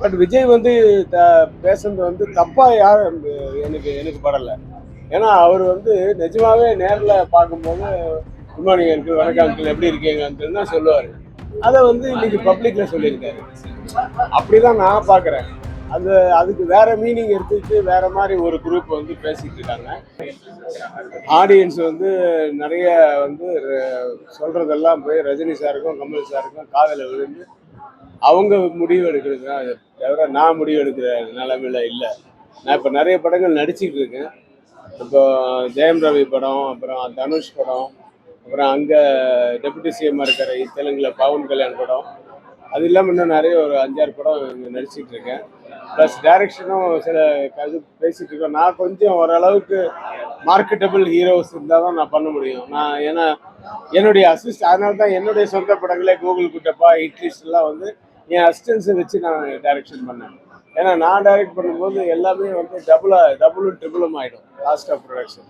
But Vijay வந்து த பேசுறது வந்து தப்பா யாரும் எனக்கு எனக்கு படலை. ஏன்னா அவர் வந்து நிஜமாவே நேரில் பார்க்கும்போது குட் மார்னிங் அங்கிள் வணக்கம் அங்கிள் எப்படி இருக்கீங்க அங்கிள் தான் சொல்லுவார். அதை வந்து இன்னைக்கு பப்ளிக்ல சொல்லியிருக்காரு. அப்படிதான் நான் பார்க்குறேன். அது அதுக்கு வேற மீனிங் எடுத்துக்கிட்டு வேற மாதிரி ஒரு குரூப் வந்து பேசிட்டு இருக்காங்க. ஆடியன்ஸ் வந்து நிறைய வந்து சொல்றதெல்லாம் போய் ரஜினி சாருக்கும் கமல் சாருக்கும் காதல விழுந்து அவங்க முடிவு எடுக்கிறது தான் தவிர நான் முடிவு எடுக்கிற நிலமையில இல்லை. நான் இப்போ நிறைய படங்கள் நடிச்சிட்டு இருக்கேன். இப்போ ஜெயம் ரவி படம் அப்புறம் தனுஷ் படம் அப்புறம் அங்கே டெபுட்டி சிஎம்மாக இருக்கிற தெலுங்குல பவன் கல்யாண் படம். அது இல்லாமல் இன்னும் நிறைய ஒரு அஞ்சாறு படம் இங்கே நடிச்சிட்டு இருக்கேன். ப்ளஸ் டைரக்ஷனும் சில கது பேசிகிட்டு இருக்கோம். நான் கொஞ்சம் ஓரளவுக்கு மார்க்கெட்டபிள் ஹீரோஸ் இருந்தால் தான் நான் பண்ண முடியும். நான் ஏன்னா என்னுடைய அசிஸ்ட் அதனால தான் என்னுடைய சொந்த படங்களே கூகுள் குட்டப்பா ஹிட்லிஸ்ட் வந்து என் அசிஸ்டன்ஸை வச்சு நான் டைரக்ஷன் பண்ணேன். ஏன்னா நான் டைரக்ட் பண்ணும்போது எல்லாமே வந்து டபுளாக டபுளும் ட்ரிபிளும் ஆகிடும் லாஸ்ட் ஆஃப் ப்ரொடக்ஷன்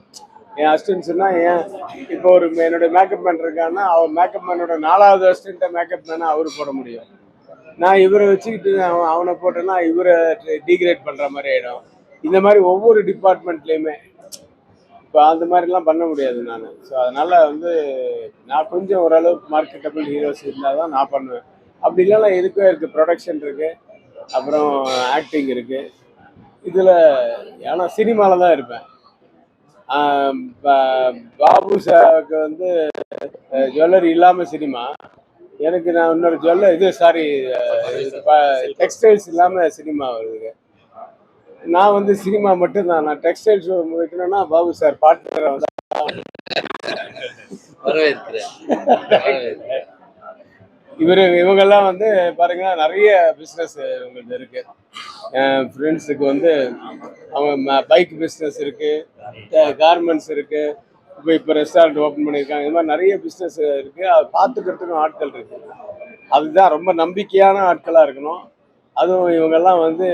என் அசிஸ்டன்ஸ்னா ஏன் இப்போ ஒரு என்னுடைய மேக்கப் மேன் இருக்கான்னா அவர் மேக்கப் மேனோட நாலாவது அசிஸ்டண்ட்டை மேக்கப் மேனை அவர் போட முடியும். நான் இவரை வச்சுக்கிட்டு அவன் அவனை போட்டேன்னா இவரை டீக்ரேட் பண்ணுற மாதிரி ஆகிடும் இந்த மாதிரி ஒவ்வொரு டிபார்ட்மெண்ட்லேயுமே இப்போ அந்த மாதிரிலாம் பண்ண முடியாது நான். ஸோ அதனால் வந்து நான் கொஞ்சம் ஓரளவுக்கு மார்க்கெட்டபிள் ஹீரோஸ் இருந்தால் தான் நான் பண்ணுவேன். அப்படி இல்லைன்னா இதுக்கும் இருக்குது ப்ரொடக்ஷன் இருக்குது அப்புறம் ஆக்டிங் இருக்குது இதில் ஏன்னா சினிமாவில் தான் இருப்பேன் பாபு சாருக்கு வந்து ஜுவல்லரி இல்லாமல் சினிமா. எனக்கு நான் இன்னொரு ஜுவல்லர் இது சாரி டெக்ஸ்டைல்ஸ் இல்லாமல் சினிமா வருதுங்க நான் வந்து சினிமா மட்டும்தான். நான் டெக்ஸ்டைல்ஸ் வைக்கணும்னா பாபு சார் பாட்டு வரவேற்கிறேன். இவர் இவங்கெல்லாம் வந்து பாருங்கன்னா நிறைய பிஸ்னஸ் இவங்களுக்கு இருக்கு. என் ஃப்ரெண்ட்ஸுக்கு வந்து அவங்க பைக் பிஸ்னஸ் இருக்கு கார்மெண்ட்ஸ் இருக்கு. இப்போ இப்போ ரெஸ்டாரண்ட் ஓப்பன் பண்ணியிருக்காங்க. இது மாதிரி நிறைய பிஸ்னஸ் இருக்கு. அதை பார்த்துக்கிறதுக்கும் ஆட்கள் இருக்கு. அதுதான் ரொம்ப நம்பிக்கையான ஆட்களாக இருக்கணும். அதுவும் இவங்கெல்லாம் வந்து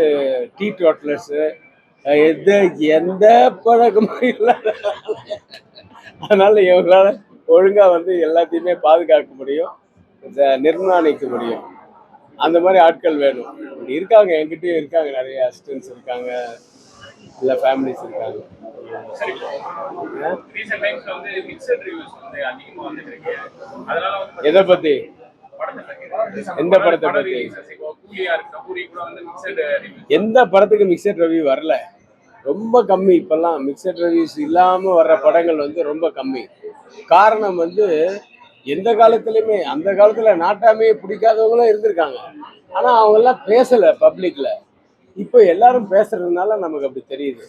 டீ டோட்டலர்ஸு எந்த எந்த பழக்கமும் இல்லை. அதனால இவங்களால ஒழுங்காக வந்து எல்லாத்தையுமே பாதுகாக்க முடியும். நிர்மாணிக்க முடியும் அந்த மாதிரி ஆட்கள் வேணும். இப்படி இருக்காங்க என்கிட்டயும் இருக்காங்க நிறைய அசிஸ்டன்ஸ் இருக்காங்க. இல்லை ஃபேமிலிஸ் இருக்காங்க. எதை பத்தி? எந்த படத்தை பத்தி? எந்த படத்துக்கு மிக்சட் ரிவ்யூ வரல? ரொம்ப கம்மி இப்பெல்லாம். மிக்சட் ரிவ்யூஸ் இல்லாம வர்ற படங்கள் வந்து ரொம்ப கம்மி. காரணம் வந்து எந்த காலத்துலயுமே அந்த காலத்துல நாட்டாமையே பிடிக்காதவங்களும் இருந்திருக்காங்க. ஆனா அவங்க எல்லாம் பேசல பப்ளிக்ல இப்போ எல்லாரும் பேசுறதுனால நமக்கு அப்படி தெரியுது.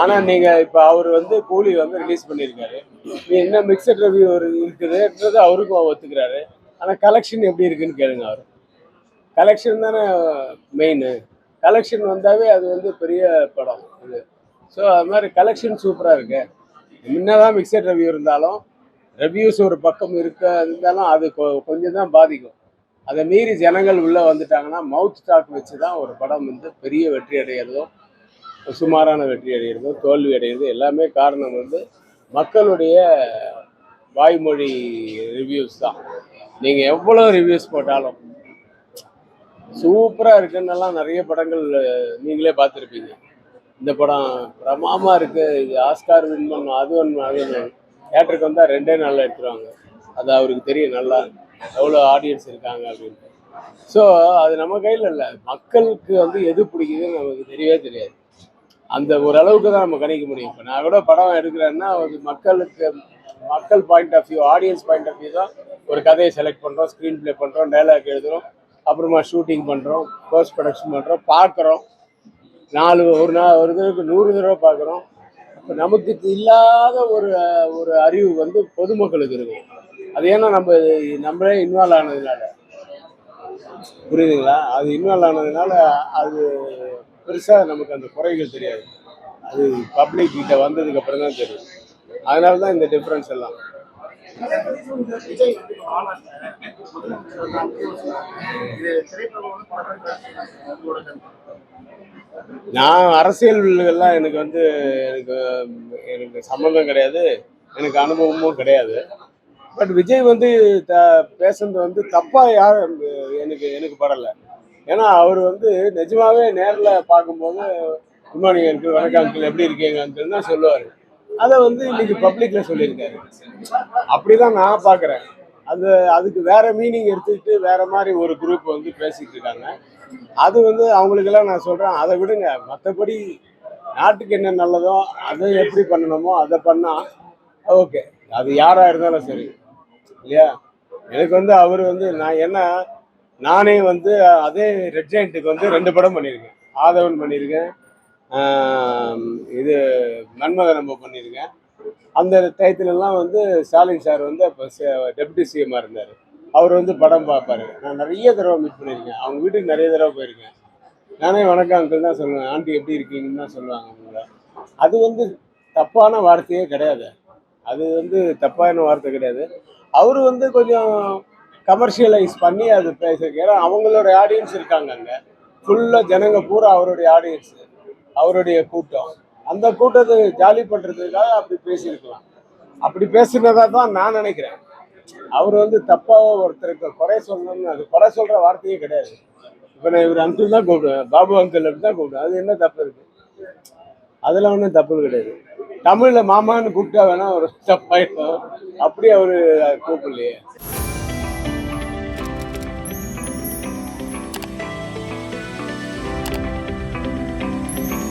ஆனா நீங்க இப்ப அவர் வந்து கூலி வந்து ரிலீஸ் பண்ணியிருக்காரு. நீ என்ன மிக்சட் ரிவ்யூ இருக்குதுன்றது அவருக்கும் ஒத்துக்கிறாரு. ஆனா கலெக்ஷன் எப்படி இருக்குன்னு கேளுங்க அவர். கலெக்ஷன் தானே மெயின் கலெக்ஷன் வந்தாவே அது வந்து பெரிய படம். இது. ஸோ அது மாதிரி கலெக்ஷன் சூப்பராக இருக்கு. முன்னதான் மிக்சட் ரிவ்யூ இருந்தாலும் ரிவ்யூஸ் ஒரு பக்கம் இருக்க இருந்தாலும் அது கொ- கொஞ்சம் தான் பாதிக்கும். அதை மீறி ஜனங்கள் உள்ளே வந்துட்டாங்கன்னா மவுத் ஸ்டாக் வச்சு தான் ஒரு படம் வந்து பெரிய வெற்றி அடைகிறதும் சுமாரான வெற்றி அடைகிறதும் தோல்வி அடைகிறது எல்லாமே காரணம் வந்து மக்களுடைய வாய்மொழி ரிவ்யூஸ் தான். நீங்கள் எவ்வளோ ரிவ்யூஸ் போட்டாலும் சூப்பராக இருக்குன்னெல்லாம் நிறைய படங்கள் நீங்களே பார்த்துருப்பீங்க. இந்த படம் பிரமாமா இருக்குது இது ஆஸ்கார் வின் பண்ணும் அது ஒன்று அது ஒன்று தேட்டருக்கு வந்தால் ரெண்டே நாளில் எடுத்துருவாங்க. அது அவருக்கு தெரியும் நல்லா எவ்வளோ ஆடியன்ஸ் இருக்காங்க அப்படின்ட்டு. ஸோ அது நம்ம கையில் இல்லை. மக்களுக்கு வந்து எது பிடிக்குதுன்னு நமக்கு தெரியவே தெரியாது. அந்த ஓரளவுக்கு தான் நம்ம கணிக்க முடியும். இப்போ நான் கூட படம் எடுக்கிறேன்னா ஒரு மக்களுக்கு மக்கள் point of view audience point of view தான் ஒரு கதையை செலக்ட் பண்ணுறோம் ஸ்க்ரீன் ப்ளே பண்ணுறோம் டைலாக் எழுதுகிறோம் அப்புறமா ஷூட்டிங் பண்ணுறோம் போஸ்ட் ப்ரொடக்ஷன் பண்ணுறோம் பார்க்குறோம். நாலு ஒரு நாள் ஒரு தடவைக்கு நூறு தடவை பார்க்குறோம். இப்போ நமக்கு இல்லாத ஒரு ஒரு அறிவு வந்து பொதுமக்களுக்கு இருக்கும். அது ஏன்னா நம்ம நம்மளே இன்வால்வ் ஆனதுனால. புரியுதுங்களா? அது இன்வால்வ் ஆனதுனால அது பெருசாக நமக்கு அந்த குறைகள் தெரியாது. அது பப்ளிக் கிட்ட வந்ததுக்கு அப்புறம் தான் தெரியும். அதனால தான் இந்த டிஃப்ரென்ஸ் எல்லாம். நான் அரசியல் எல்லாம் எனக்கு வந்து எனக்கு எனக்கு சம்மந்தம் கிடையாது. எனக்கு அனுபவமும் கிடையாது. பட் விஜய் வந்து த பேசுனது வந்து தப்பா யாரும் எனக்கு எனக்கு படலை. ஏன்னா அவர் வந்து நிஜமாவே நேரில் பார்க்கும்போது குட் மார்னிங் அங்கிள் வணக்கம் அங்கிள் எப்படி இருக்கீங்க அங்கிள் தான் சொல்லுவார். அதை வந்து இன்னைக்கு பப்ளிக்ல சொல்லியிருக்காரு. அப்படிதான் நான் பார்க்குறேன். அது அதுக்கு வேற மீனிங் எடுத்துக்கிட்டு வேற மாதிரி ஒரு குரூப் வந்து பேசிட்டு இருக்காங்க. அது வந்து அவங்களுக்கெல்லாம் நான் சொல்றேன் அதை விடுங்க. மற்றபடி நாட்டுக்கு என்ன நல்லதோ அதை எப்படி பண்ணணுமோ அதை பண்ணால் ஓகே. அது யாராக இருந்தாலும் சரி. இல்லையா? எனக்கு வந்து அவர் வந்து நான் என்ன நானே வந்து அதே ரெட் ஜெயண்ட்டுக்கு வந்து ரெண்டு படம் பண்ணியிருக்கேன். ஆதவன் பண்ணியிருக்கேன். இது மன்மத நம்ம பண்ணியிருக்கேன். அந்த டயத்துலலாம் வந்து ஸ்டாலின் சார் வந்து அப்போ டெப்யூட்டி சிஎம்மாக இருந்தார். அவர் வந்து படம் பார்ப்பாரு. நான் நிறைய தடவை மீட் பண்ணியிருக்கேன். அவங்க வீட்டுக்கு நிறைய தடவை போயிருக்கேன். நானே வணக்கம் அங்கிள் தான் சொல்லுவேன். ஆண்டி எப்படி இருக்கீங்கன்னு தான் சொல்லுவாங்க அவங்கள அது வந்து தப்பான வார்த்தையே கிடையாது. அது வந்து தப்பான வார்த்தை கிடையாது. அவர் வந்து கொஞ்சம் கமர்ஷியலைஸ் பண்ணி அது பேசுறதுக்கு அவங்களோட ஆடியன்ஸ் இருக்காங்க அங்கே. ஃபுல்லாக ஜனங்க பூரா அவருடைய ஆடியன்ஸ் அவருடைய கூட்டம். அந்த கூட்டத்தை ஜாலி பண்ணுறதுக்காக அப்படி பேசியிருக்கலாம். அப்படி பேசுனதா தான் நான் நினைக்கிறேன். அவர் வந்து தப்பாக ஒருத்தருக்கு குறை சொல்லணும்னு அது குறை சொல்கிற வார்த்தையே கிடையாது. இப்போ நான் இவர் அங்கிள் தான் கூப்பிடுவேன். பாபு அங்கிள் அப்படி தான் கூப்பிடுவேன். அது என்ன தப்பு இருக்கு? அதெல்லாம் ஒன்றும் தப்பு கிடையாது. தமிழில் மாமான்னு கூப்பிட்டா வேணா ஒரு தப்பாயிடும். அப்படி அவர் கூப்பிடலையே.